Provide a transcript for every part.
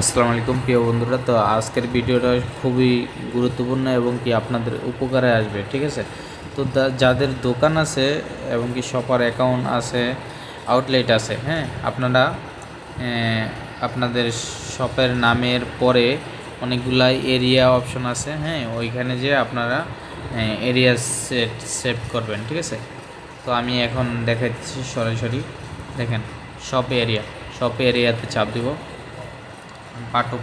আসসালামু আলাইকুম, প্রিয় বন্ধুরা। তো আজকের ভিডিওটা খুবই গুরুত্বপূর্ণ এবং কি আপনাদের উপকারে আসবে, ঠিক আছে? তো যাদের দোকান আছে এবং কি শপার অ্যাকাউন্ট আছে, আউটলেট আছে হ্যাঁ আপনারা আপনাদের শপের নামের পরে অনেকগুলাই এরিয়া অপশন আছে হ্যাঁ ওইখানে যে আপনারা এরিয়া সেট সেভ করবেন, ঠিক আছে? তো আমি এখন দেখাচ্ছি সরাসরি, দেখেন, শপ এরিয়া, শপ এরিয়াতে চাপ দিব। পার্ট টু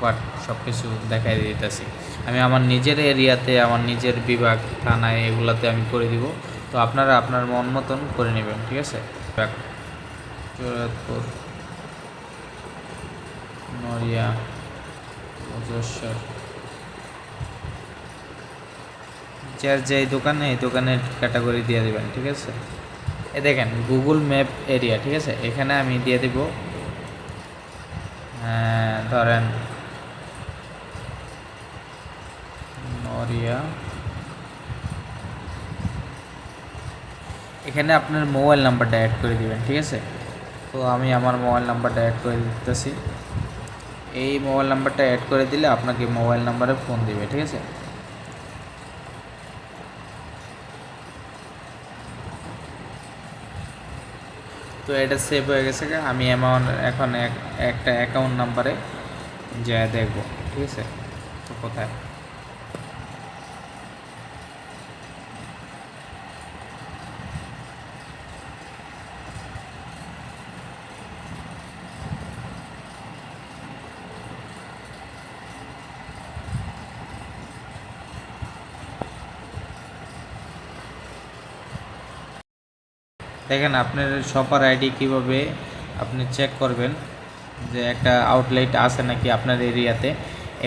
সব কিছু দেখাই দিতেছি। আমি আমার নিজের এরিয়াতে, আমার নিজের বিভাগ, থানায় এগুলাতে আমি করে দিব। তো আপনারা আপনার মন মতন করে নেবেন, ঠিক আছে? চৌরাতপুর, নড়িয়া অজস্বর যার যে দোকানে, এই দোকানের ক্যাটাগরি দিয়ে দিবেন, ঠিক আছে? এ দেখেন গুগল ম্যাপ এরিয়া ঠিক আছে? এখানে আমি দিয়ে দিব ধরেন। নরিয়া এখানে আপনার মোবাইল নাম্বারটা অ্যাড করে দিবেন, ঠিক আছে? তো আমি আমার মোবাইল নাম্বারটা অ্যাড করে দিতেছি। এই মোবাইল নাম্বারটা অ্যাড করে দিলে আপনাকে মোবাইল নাম্বারে ফোন দিবে, ঠিক আছে? তো এটা সেভ হয়ে গেছে। আমি অ্যামাউন্ট এখন এক- একটা অ্যাকাউন্ট নাম্বারে যা দেখব, ঠিক আছে তো কোথায় দেখেন আপনার শপার আইডি কীভাবে আপনি চেক করবেন যে একটা আউটলেট আছে নাকি আপনার এরিয়াতে।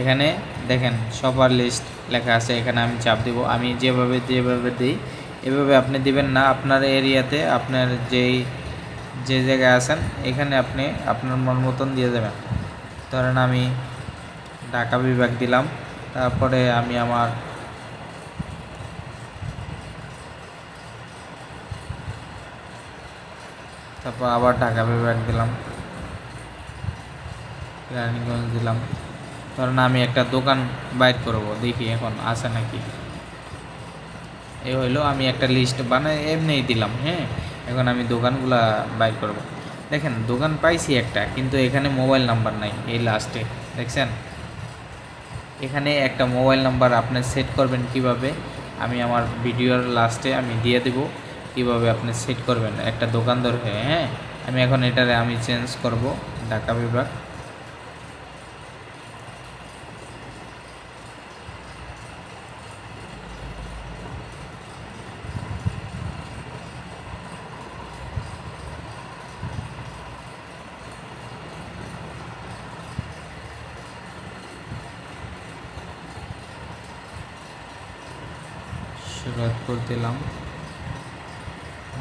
এখানে দেখেন শপার লিস্ট লেখা আছে, এখানে আমি চাপ দিব। আমি যেভাবে যেভাবে দিই, এভাবে আপনি দিবেন না। আপনার এরিয়াতে আপনার যেই, যে জায়গায় আছেন, এখানে আপনি আপনার মন মতন দিয়ে দেবেন। ধরেন আমি ঢাকা বিভাগ দিলাম, তারপরে আমি আমার তারপর আবার ঢাকা বিভাগ দিলাম। রানীগঞ্জ দিলাম। ধরেন আমি একটা দোকান বাইর করব, দেখি এখন আছে নাকি। এই হইল আমি একটা লিস্ট বানাই, এমনিই দিলাম হ্যাঁ? এখন আমি দোকানগুলা বাইর করব। দেখেন, দোকান পাইছি একটা, কিন্তু এখানে মোবাইল নাম্বার নাই, এই লাস্টে দেখছেন? এখানে একটা মোবাইল নাম্বার আপনি সেট করবেন কীভাবে, আমি আমার ভিডিওর লাস্টে আমি দিয়ে দেব। কীভাবে আপনি সেট করবেন? একটা দোকানদার হয়ে হ্যাঁ? আমি এখন এটারে আমি চেঞ্জ করব, ঢাকা বিভাগ। সুরতপুর দিলাম।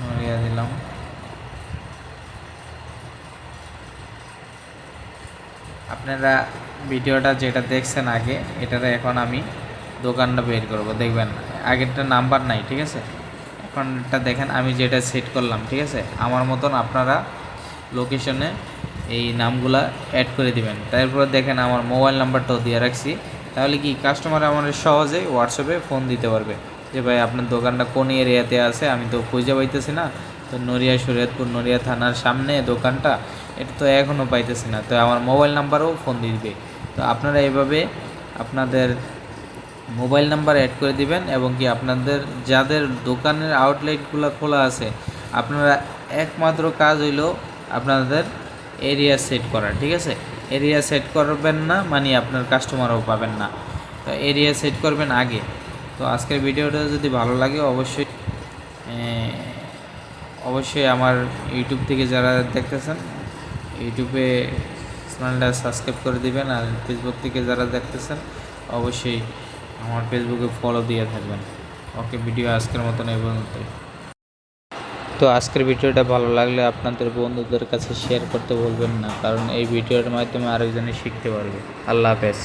নড়িয়া দিলাম আপনারা ভিডিওটা যেটা দেখছেন আগে এটাতে এখন আমি দোকানটা বের করব, দেখবেন। আগেরটা নাম্বার নাই, ঠিক আছে? এখন এটা দেখেন, আমি যেটা সেট করলাম, ঠিক আছে? আমার মতন আপনারা লোকেশনে এই নামগুলা অ্যাড করে দিবেন। তারপরে দেখেন, আমার মোবাইল নাম্বারটাও দিয়ে রাখছি। তাহলে কি কাস্টমার আমার সহজে হোয়াটসঅ্যাপে ফোন দিতে পারবে। যে ভাই, আপনার দোকানটা কোন এরিয়াতে আছে? আমি তো খুঁজে পাইতেছি না। তো নড়িয়া, শরীয়তপুর, নড়িয়া থানার সামনে দোকানটা। এটা তো এখনও পাইতেছি না। তো আমার মোবাইল নাম্বারও ফোন দিবে। তো আপনারা এভাবে আপনাদের মোবাইল নাম্বার অ্যাড করে দিবেন এবং কি আপনাদের যাদের দোকানের আউটলেটগুলো খোলা আছে, আপনারা একমাত্র কাজ হইল আপনাদের এরিয়া সেট করা, ঠিক আছে? এরিয়া সেট করবেন না মানে আপনার কাস্টমারও পাবেন না। তো এরিয়া সেট করবেন আগে। তো আজকের ভিডিওটা যদি ভালো লাগে, অবশ্যই অবশ্যই আমার ইউটিউব থেকে যারা দেখতেছেন ইউটিউবে চ্যানেলটা সাবস্ক্রাইব করে দিবেন আর ফেসবুক থেকে যারা দেখতেছেন, অবশ্যই আমার ফেসবুকে ফলো দিয়ে থাকবেন। ওকে ভিডিও আজকের মতন এই পর্যন্তই। তো আজকের ভিডিওটা ভালো লাগলে আপনাদের বন্ধুদের কাছে শেয়ার করতে বলবেন না, কারণ এই ভিডিওর মাধ্যমে আরেকজনে শিখতে পারবে। আল্লাহ হাফেজ।